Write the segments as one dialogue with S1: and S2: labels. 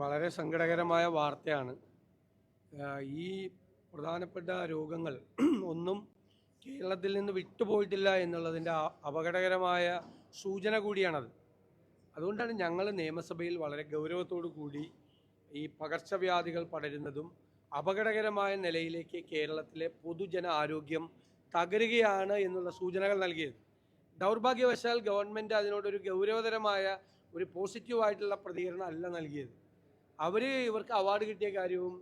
S1: വളരെ സങ്കടകരമായ വാർത്തയാണ്. ഈ പ്രധാനപ്പെട്ട രോഗങ്ങൾ ഒന്നും കേരളത്തിൽ നിന്ന് വിട്ടുപോയിട്ടില്ല എന്നുള്ളതിന്റെ അപകടകരമായ സൂചന കൂടിയാണത്. അതുകൊണ്ടാണ് ഞങ്ങൾ നിയമസഭയിൽ വളരെ ഗൗരവത്തോടു കൂടി ഈ പകർച്ചവ്യാധികൾ പടരുന്നതും അപകടകരമായ നിലയിലേക്ക് കേരളത്തിലെ പൊതുജന ആരോഗ്യം തകരുകയാണ് എന്നുള്ള സൂചനകൾ നൽകിയത്. ദൗർഭാഗ്യവശാൽ ഗവൺമെന്റ് അതിനോടൊരു ഗൗരവതരമായ ഒരു പോസിറ്റീവായിട്ടുള്ള പ്രതികരണം അല്ല നൽകിയത്. അവർ ഇവർക്ക് അവാർഡ് കിട്ടിയ കാര്യവും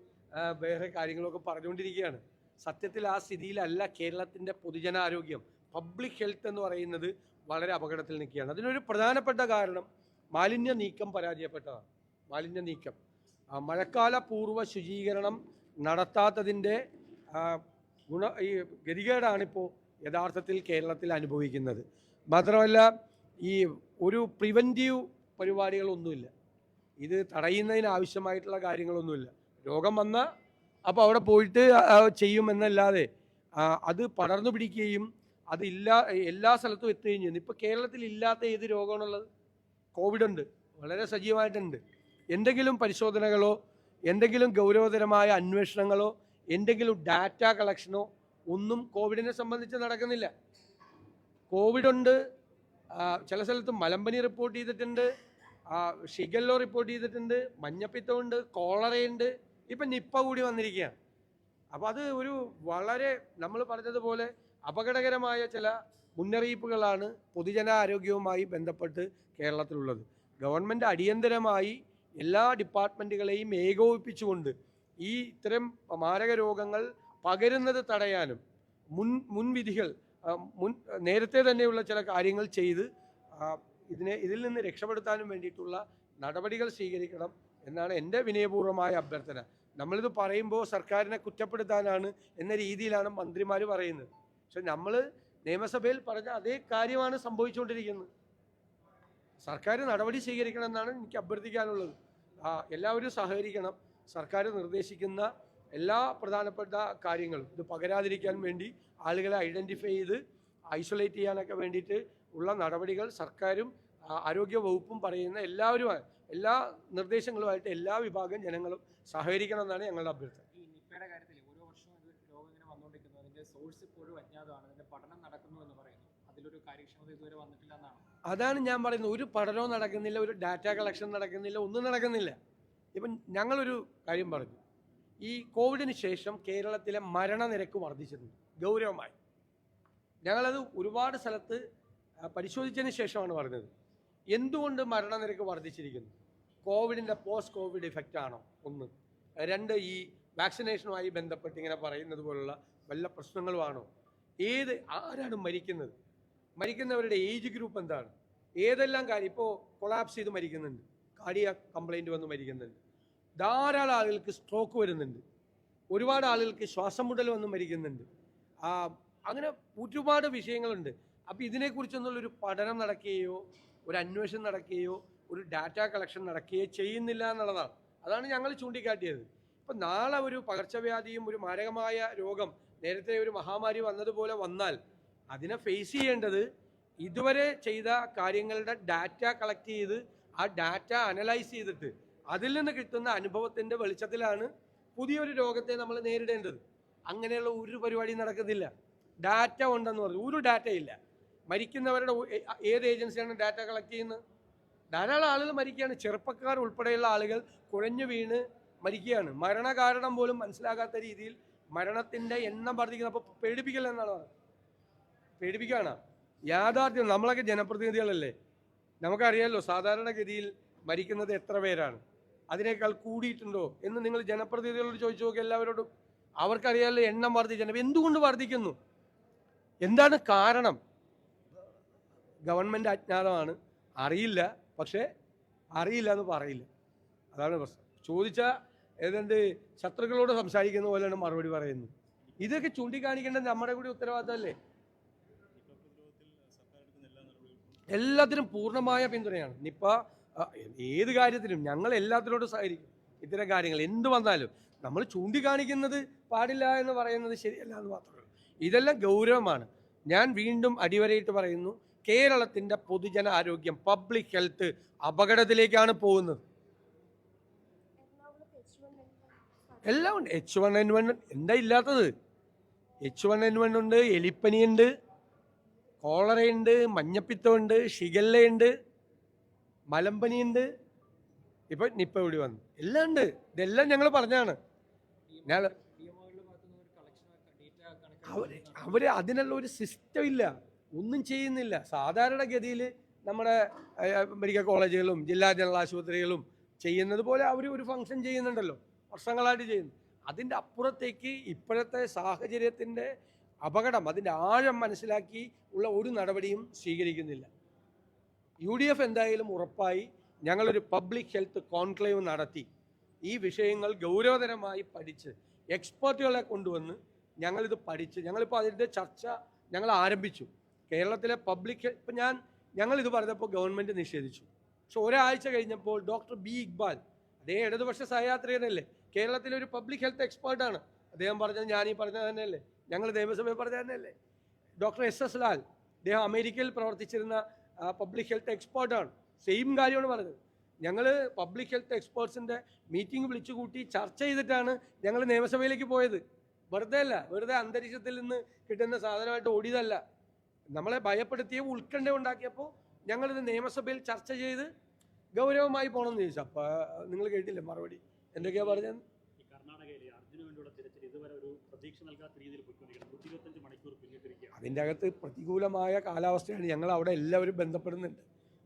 S1: വേറെ കാര്യങ്ങളൊക്കെ പറഞ്ഞുകൊണ്ടിരിക്കുകയാണ്. സത്യത്തിൽ ആ സ്ഥിതിയിലല്ല കേരളത്തിന്റെ പൊതുജനാരോഗ്യം പബ്ലിക് ഹെൽത്ത് എന്ന് പറയുന്നത് വളരെ അപകടത്തിൽ നിൽക്കുകയാണ്. അതിനൊരു പ്രധാനപ്പെട്ട കാരണം മാലിന്യ നീക്കം പരാജയപ്പെട്ടതാണ്. മാലിന്യ നീക്കം. മഴക്കാല പൂർവ ശുചീകരണം നടത്താത്തതിന്റെ ഗുണ ഈ ഗതികേടാണിപ്പോൾ യഥാർത്ഥത്തിൽ കേരളത്തിൽ അനുഭവിക്കുന്നത്. മാത്രമല്ല ഈ ഒരു പ്രിവന്റീവ് പരിപാടികളൊന്നുമില്ല. ഇത് തടയുന്നതിന് ആവശ്യമായിട്ടുള്ള കാര്യങ്ങളൊന്നുമില്ല. രോഗം വന്ന അപ്പോൾ അവിടെ പോയിട്ട് ചെയ്യുമെന്നല്ലാതെ അത് പടർന്നു പിടിക്കുകയും അത് ഇല്ലാ എല്ലാ സ്ഥലത്തും എത്തുകയും ചെയ്യുന്നു. ഇപ്പോൾ കേരളത്തിൽ ഇല്ലാത്ത ഏത് രോഗമാണുള്ളത്? കോവിഡ് ഉണ്ട് വളരെ സജീവമായിട്ടുണ്ട്. എന്തെങ്കിലും പരിശോധനകളോ എന്തെങ്കിലും ഗൗരവതരമായ അന്വേഷണങ്ങളോ എന്തെങ്കിലും ഡാറ്റ കളക്ഷനോ ഒന്നും കോവിഡിനെ സംബന്ധിച്ച് നടക്കുന്നില്ല. കോവിഡുണ്ട്. ചില സ്ഥലത്ത് മലമ്പനി റിപ്പോർട്ട് ചെയ്തിട്ടുണ്ട്. ഷിഗല്ലോ റിപ്പോർട്ട് ചെയ്തിട്ടുണ്ട് മഞ്ഞപ്പിത്തമുണ്ട് കോളറയുണ്ട് ഇപ്പം നിപ്പ കൂടി വന്നിരിക്കുകയാണ്. അപ്പോൾ അത് ഒരു വളരെ നമ്മൾ പറഞ്ഞതുപോലെ അപകടകരമായ ചില മുന്നറിയിപ്പുകളാണ് പൊതുജനാരോഗ്യവുമായി ബന്ധപ്പെട്ട് കേരളത്തിലുള്ളത്. ഗവൺമെന്റ് അടിയന്തരമായി എല്ലാ ഡിപ്പാർട്ട്മെന്റുകളെയും ഏകോപിപ്പിച്ചുകൊണ്ട് ഈ ഇത്തരം മാരക രോഗങ്ങൾ പകരുന്നത് തടയാനും മുൻ മുൻവിധികൾ മുൻ നേരത്തെ തന്നെയുള്ള ചില കാര്യങ്ങൾ ചെയ്ത് ഇതിനെ ഇതിൽ നിന്ന് രക്ഷപ്പെടുത്താനും വേണ്ടിയിട്ടുള്ള നടപടികൾ സ്വീകരിക്കണം എന്നാണ് എന്റെ വിനയപൂർവമായ അഭ്യർത്ഥന. നമ്മളിത് പറയുമ്പോൾ സർക്കാരിനെ കുറ്റപ്പെടുത്താനാണ് എന്ന രീതിയിലാണ് മന്ത്രിമാർ പറയുന്നത്. പക്ഷെ നമ്മൾ നിയമസഭയിൽ പറഞ്ഞ അതേ കാര്യമാണ് സംഭവിച്ചുകൊണ്ടിരിക്കുന്നത്. സർക്കാർ നടപടി സ്വീകരിക്കണം എന്നാണ് എനിക്ക് അഭ്യർത്ഥിക്കാനുള്ളത്. എല്ലാവരും സഹകരിക്കണം. സർക്കാർ നിർദ്ദേശിക്കുന്ന എല്ലാ പ്രധാനപ്പെട്ട കാര്യങ്ങളും ഇത് പകരാതിരിക്കാൻ വേണ്ടി ആളുകളെ ഐഡന്റിഫൈ ചെയ്ത് ഐസൊലേറ്റ് ചെയ്യാനൊക്കെ വേണ്ടിയിട്ട് ഉള്ള നടപടികൾ സർക്കാരും ആരോഗ്യ വകുപ്പും പറയുന്ന എല്ലാവരും എല്ലാ നിർദ്ദേശങ്ങളുമായിട്ട് എല്ലാ വിഭാഗം ജനങ്ങളും സഹകരിക്കണം എന്നാണ് ഞങ്ങളുടെ അഭ്യർത്ഥന.
S2: ഈ നിപ്പയുടെ കാര്യത്തിൽ ഓരോ വർഷവും ഇത് രോഗം ഇങ്ങനെ വന്നുകൊണ്ടിരിക്കുന്നു അതിന്റെ സോഴ്സ് ഇപ്പോഴും അജ്ഞാതമാണ്. അതിന്റെ പഠനം നടക്കുന്നു എന്ന് പറയുന്നു. അതിലൊരു കാര്യക്ഷമത ഇതുവരെ വന്നിട്ടില്ല എന്നാണ്.
S1: അതാണ് ഞാൻ പറയുന്നത്. ഒരു പഠനവും നടക്കുന്നില്ല ഒരു ഡാറ്റ കളക്ഷൻ നടക്കുന്നില്ല ഒന്നും നടക്കുന്നില്ല. ഇപ്പം ഞങ്ങളൊരു കാര്യം പറഞ്ഞു. ഈ കോവിഡിന് ശേഷം കേരളത്തിലെ മരണനിരക്ക് വർദ്ധിച്ചിട്ടുണ്ട് ഗൗരവമായി. ഞങ്ങളത് ഒരുപാട് സ്ഥലത്ത് പരിശോധിച്ചതിന് ശേഷമാണ് പറഞ്ഞത്. എന്തുകൊണ്ട് മരണനിരക്ക് വർദ്ധിച്ചിരിക്കുന്നു? കോവിഡിന്റെ പോസ്റ്റ് കോവിഡ് ഇഫക്റ്റ് ആണോ? ഒന്ന്. രണ്ട് ഈ വാക്സിനേഷനുമായി ബന്ധപ്പെട്ട് ഇങ്ങനെ പറയുന്നത് പോലുള്ള വല്ല പ്രശ്നങ്ങളുമാണോ ഏത് ആരാണ് മരിക്കുന്നത്? മരിക്കുന്നവരുടെ ഏജ് ഗ്രൂപ്പ് എന്താണ്? ഏതെല്ലാം കാര്യം? ഇപ്പോൾ കൊളാപ്സ് ചെയ്ത് മരിക്കുന്നുണ്ട്. കാർഡിയ കംപ്ലൈന്റ് വന്ന് മരിക്കുന്നുണ്ട്. ധാരാളം ആളുകൾക്ക് സ്ട്രോക്ക് വരുന്നുണ്ട്. ഒരുപാട് ആളുകൾക്ക് ശ്വാസം മുട്ടൽ വന്ന് മരിക്കുന്നുണ്ട്. ആ, അങ്ങനെ ഒരുപാട് വിഷയങ്ങളുണ്ട്. അപ്പോൾ ഇതിനെക്കുറിച്ചൊന്നുള്ളൊരു പഠനം നടക്കുകയോ ഒരു അന്വേഷണം നടക്കുകയോ ഒരു ഡാറ്റ കളക്ഷൻ നടക്കുകയോ ചെയ്യുന്നില്ല എന്നുള്ളതാണ്. അതാണ് ഞങ്ങൾ ചൂണ്ടിക്കാട്ടിയത്. ഇപ്പം നാളെ ഒരു പകർച്ചവ്യാധിയും ഒരു മാരകമായ രോഗം നേരത്തെ ഒരു മഹാമാരി വന്നതുപോലെ വന്നാൽ അതിനെ ഫേസ് ചെയ്യേണ്ടത് ഇതുവരെ ചെയ്ത കാര്യങ്ങളുടെ ഡാറ്റ കളക്ട് ചെയ്ത് ആ ഡാറ്റ അനലൈസ് ചെയ്തിട്ട് അതിൽ നിന്ന് കിട്ടുന്ന അനുഭവത്തിന്റെ വെളിച്ചത്തിലാണ് പുതിയൊരു രോഗത്തെ നമ്മൾ നേരിടേണ്ടത്. അങ്ങനെയുള്ള ഒരു പരിപാടി നടക്കുന്നില്ല. ഡാറ്റ ഉണ്ടെന്ന് പറഞ്ഞു. ഒരു ഡാറ്റ ഇല്ല മരിക്കുന്നവരുടെ ഏത് ഏജൻസിയാണ് ഡാറ്റ കളക്ട് ചെയ്യുന്നത്? ധാരാളം ആളുകൾ മരിക്കുകയാണ്. ചെറുപ്പക്കാർ ഉൾപ്പെടെയുള്ള ആളുകൾ കുഴഞ്ഞു വീണ് മരിക്കുകയാണ്. മരണകാരണം പോലും മനസ്സിലാകാത്ത രീതിയിൽ മരണത്തിന്റെ എണ്ണം വർദ്ധിക്കുന്നത് അപ്പോൾ പേടിപ്പിക്കൽ എന്നാണ് പേടിപ്പിക്കുകയാണ്. യാഥാർത്ഥ്യം നമ്മളൊക്കെ ജനപ്രതിനിധികളല്ലേ? നമുക്കറിയാമല്ലോ സാധാരണഗതിയിൽ മരിക്കുന്നത് എത്ര പേരാണ്? അതിനേക്കാൾ കൂടിയിട്ടുണ്ടോ എന്ന് നിങ്ങൾ ജനപ്രതിനിധികളോട് ചോദിച്ചു നോക്കി എല്ലാവരോടും. അവർക്കറിയാമല്ലോ എണ്ണം വർദ്ധിച്ചു എന്തുകൊണ്ട് വർദ്ധിക്കുന്നു? എന്താണ് കാരണം? ഗവൺമെന്റ് അജ്ഞാതമാണ്. അറിയില്ല. പക്ഷേ അറിയില്ല എന്ന് പറയില്ല. അതാണ് പ്രശ്നം. ചോദിച്ച ഏതാണ്ട് ശത്രുക്കളോട് സംസാരിക്കുന്ന പോലെയാണ് മറുപടി പറയുന്നത്. ഇതൊക്കെ ചൂണ്ടിക്കാണിക്കേണ്ടത് നമ്മുടെ കൂടി ഉത്തരവാദിത്തമല്ലേ? എല്ലാത്തിനും പൂർണമായ പിന്തുണയാണ്. നിപ്പ ഏത് കാര്യത്തിനും ഞങ്ങൾ എല്ലാത്തിനോടും സഹകരിക്കും. ഇത്തരം കാര്യങ്ങൾ എന്ത് വന്നാലും നമ്മൾ ചൂണ്ടിക്കാണിക്കുന്നത് പാടില്ല എന്ന് പറയുന്നത് ശരിയല്ല എന്ന് മാത്രമേ ഇതെല്ലാം ഗൗരവമാണ്. ഞാൻ വീണ്ടും അടിവരയിട്ട് പറയുന്നു കേരളത്തിന്റെ പൊതുജന ആരോഗ്യം പബ്ലിക് ഹെൽത്ത് അപകടത്തിലേക്കാണ് പോകുന്നത്. എല്ലാം ഉണ്ട്. എച്ച് വൺ എൻ വൺ എന്താ ഇല്ലാത്തത്? എച്ച് വൺ എൻ വൺ ഉണ്ട് എലിപ്പനിയുണ്ട് കോളറയുണ്ട് മഞ്ഞപ്പിത്തമുണ്ട് ഷിഗല്ലയുണ്ട് മലമ്പനിയുണ്ട്. ഇപ്പൊ നിപ്പ കൂടി വന്നു? എല്ലാം ഉണ്ട്. ഇതെല്ലാം ഞങ്ങൾ പറഞ്ഞാണ് ഞാൻ
S2: പിഎംഒകളുടെ ഭാഗത്തുനിന്ന് ഒരു കളക്ഷൻ ഡേറ്റ
S1: അവർ അവർ അതിനുള്ള ഒരു സിസ്റ്റം ഇല്ല. ഒന്നും ചെയ്യുന്നില്ല. സാധാരണ ഗതിയിൽ നമ്മുടെ മെഡിക്കൽ കോളേജുകളും ജില്ലാ ജനറൽ ആശുപത്രികളും ചെയ്യുന്നത് പോലെ അവർ ഒരു ഫംഗ്ഷൻ ചെയ്യുന്നുണ്ടല്ലോ. വർഷങ്ങളായിട്ട് ചെയ്യുന്നു. അതിന്റെ അപ്പുറത്തേക്ക് ഇപ്പോഴത്തെ സാഹചര്യത്തിന്റെ അപകടം അതിന്റെ ആഴം മനസ്സിലാക്കി ഉള്ള ഒരു നടപടിയും സ്വീകരിക്കുന്നില്ല. യു ഡി എഫ് എന്തായാലും ഉറപ്പായി ഞങ്ങളൊരു പബ്ലിക് ഹെൽത്ത് കോൺക്ലേവ് നടത്തി. ഈ വിഷയങ്ങൾ ഗൗരവതരമായി പഠിച്ച് എക്സ്പേർട്ടുകളെ കൊണ്ടുവന്ന് ഞങ്ങളിത് പഠിച്ച് ഞങ്ങളിപ്പോൾ അതിന്റെ ചർച്ച ഞങ്ങൾ ആരംഭിച്ചു. കേരളത്തിലെ പബ്ലിക് ഇപ്പം ഞാൻ ഞങ്ങളിത് പറഞ്ഞപ്പോൾ ഗവൺമെന്റ് നിഷേധിച്ചു. പക്ഷെ ഒരാഴ്ച കഴിഞ്ഞപ്പോൾ ഡോക്ടർ ബി ഇക്ബാൽ അദ്ദേഹം ഇടതുപക്ഷ സഹയാത്രികനല്ലേ കേരളത്തിലെ ഒരു പബ്ലിക് ഹെൽത്ത് എക്സ്പേർട്ടാണ് അദ്ദേഹം പറഞ്ഞത് ഞാൻ ഈ പറഞ്ഞത് തന്നെയല്ലേ ഞങ്ങൾ നിയമസഭയിൽ പറഞ്ഞത് തന്നെയല്ലേ. ഡോക്ടർ എസ് എസ് ലാൽ അദ്ദേഹം അമേരിക്കയിൽ പ്രവർത്തിച്ചിരുന്ന പബ്ലിക് ഹെൽത്ത് എക്സ്പേർട്ടാണ് സെയിം കാര്യമാണ് പറഞ്ഞത്. ഞങ്ങൾ പബ്ലിക് ഹെൽത്ത് എക്സ്പേർട്സിന്റെ മീറ്റിംഗ് വിളിച്ചു കൂട്ടി ചർച്ച ചെയ്തിട്ടാണ് ഞങ്ങൾ നിയമസഭയിലേക്ക് പോയത്. വെറുതെ അല്ല വെറുതെ അന്തരീക്ഷത്തിൽ നിന്ന് കിട്ടുന്ന സാധനമായിട്ട് ഓടിയതല്ല. നമ്മളെ ഭയപ്പെടുത്തിയ ഉത്കണ്ഠ ഉണ്ടാക്കിയപ്പോൾ ഞങ്ങളിത് നിയമസഭയിൽ ചർച്ച ചെയ്ത് ഗൗരവമായി പോകണമെന്ന് ചോദിച്ചു. അപ്പോൾ നിങ്ങൾ കേട്ടില്ല മറുപടി? എന്തൊക്കെയാ പറഞ്ഞത്? അതിന്റെ അകത്ത് പ്രതികൂലമായ കാലാവസ്ഥയാണ് ഞങ്ങൾ അവിടെ എല്ലാവരും ബന്ധപ്പെടുന്നുണ്ട്.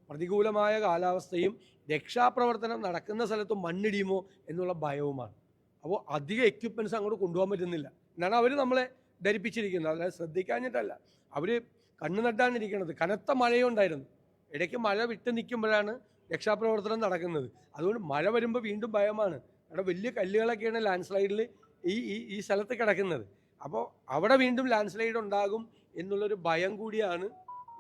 S1: പ്രതികൂലമായ കാലാവസ്ഥയും രക്ഷാപ്രവർത്തനം നടക്കുന്ന സ്ഥലത്ത് മണ്ണിടിയുമോ എന്നുള്ള ഭയവുമാണ്. അപ്പോൾ അധിക എക്യുപ്മെന്റ്സ് അങ്ങോട്ട് കൊണ്ടുപോകാൻ പറ്റുന്നില്ല. എന്നാണ് അവർ നമ്മളെ ധരിപ്പിച്ചിരിക്കുന്നത്. അതായത് ശ്രദ്ധിക്കാഞ്ഞിട്ടല്ല. അവർ കണ്ണു നട്ടാണിരിക്കുന്നത് കനത്ത മഴയുണ്ടായിരുന്നു ഇടയ്ക്ക് മഴ വിട്ട് നിൽക്കുമ്പോഴാണ് രക്ഷാപ്രവർത്തനം നടക്കുന്നത്. അതുകൊണ്ട് മഴ വരുമ്പോൾ വീണ്ടും ഭയമാണ്. അവിടെ വലിയ കല്ലുകളൊക്കെയാണ് ലാൻഡ് സ്ലൈഡിൽ ഈ ഈ ഈ സ്ഥലത്ത് കിടക്കുന്നത്. അപ്പോൾ അവിടെ വീണ്ടും ലാൻഡ് സ്ലൈഡ് ഉണ്ടാകും എന്നുള്ളൊരു ഭയം കൂടിയാണ്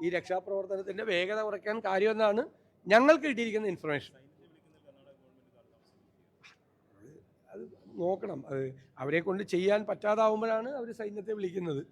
S1: ഈ രക്ഷാപ്രവർത്തനത്തിന്റെ വേഗത കുറയ്ക്കാൻ കാര്യമെന്നാണ് ഞങ്ങൾക്ക് കിട്ടിയിരിക്കുന്ന ഇൻഫർമേഷൻ അത് നോക്കണം. അത് അവരെ കൊണ്ട് ചെയ്യാൻ പറ്റാതാവുമ്പോഴാണ് അവർ സൈന്യത്തെ വിളിക്കുന്നത്.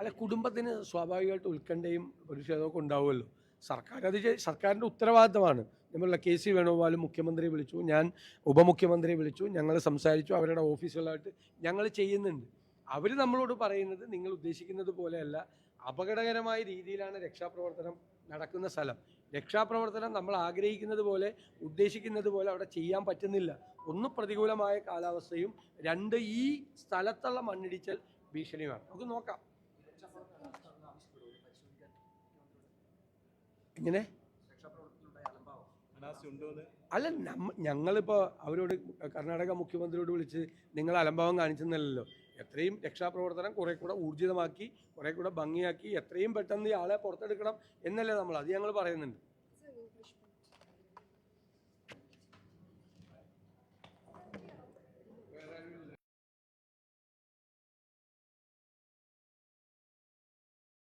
S1: അല്ല കുടുംബത്തിന് സ്വാഭാവികമായിട്ട് ഉത്കണ്ഠയും പ്രതിഷേധമൊക്കെ ഉണ്ടാവുമല്ലോ. സർക്കാർ അത് സർക്കാരിന്റെ ഉത്തരവാദിത്തമാണ്. നമ്മളുടെ കെ സി വേണുഗോപാൽ മുഖ്യമന്ത്രിയെ വിളിച്ചു ഞാൻ ഉപമുഖ്യമന്ത്രിയെ വിളിച്ചു ഞങ്ങൾ സംസാരിച്ചു അവരുടെ ഓഫീസുകളായിട്ട് ഞങ്ങൾ ചെയ്യുന്നുണ്ട്. അവർ നമ്മളോട് പറയുന്നത് നിങ്ങൾ ഉദ്ദേശിക്കുന്നത് പോലെയല്ല അപകടകരമായ രീതിയിലാണ് രക്ഷാപ്രവർത്തനം നടക്കുന്ന സ്ഥലം. രക്ഷാപ്രവർത്തനം നമ്മൾ ആഗ്രഹിക്കുന്നത് പോലെ ഉദ്ദേശിക്കുന്നത് പോലെ അവിടെ ചെയ്യാൻ പറ്റുന്നില്ല. ഒന്ന് പ്രതികൂലമായ കാലാവസ്ഥയും രണ്ട് ഈ സ്ഥലത്തുള്ള മണ്ണിടിച്ചൽ ഭീഷണിയുമാണ്. നമുക്ക് നോക്കാം. എങ്ങനെ അല്ല നമ്മ അവരോട് കർണാടക മുഖ്യമന്ത്രിയോട് വിളിച്ച് നിങ്ങൾ അലംഭാവം കാണിച്ചെന്നല്ലോ എത്രയും രക്ഷാപ്രവർത്തനം കുറെ കൂടെ ഊർജിതമാക്കി കുറെ കൂടെ ഭംഗിയാക്കി എത്രയും പെട്ടെന്ന് ഈ ആളെ പുറത്തെടുക്കണം എന്നല്ലേ നമ്മൾ അത് ഞങ്ങൾ പറയുന്നുണ്ട്.